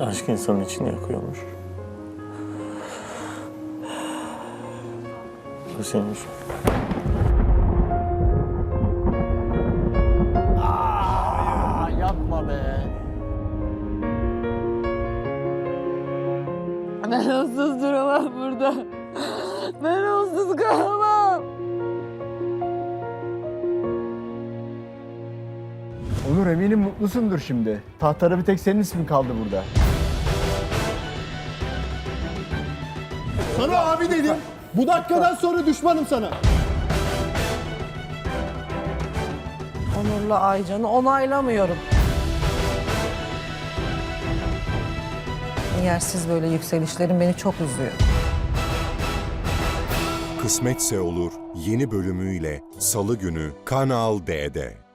Aşk insanın içini yakıyormuş. Bu senin için. Aa, yapma be. Ben onsuz duramam burada. Ben onsuz kalamam. Onur eminim mutlusundur şimdi. Tahtlara bir tek senin ismin kaldı burada. Sana abi dedim. Bu dakikadan sonra düşmanım sana. Onur'la Aycan'ı onaylamıyorum. Yersiz böyle yükselişlerin beni çok üzüyor. Kısmetse olur yeni bölümüyle Salı günü Kanal D'de.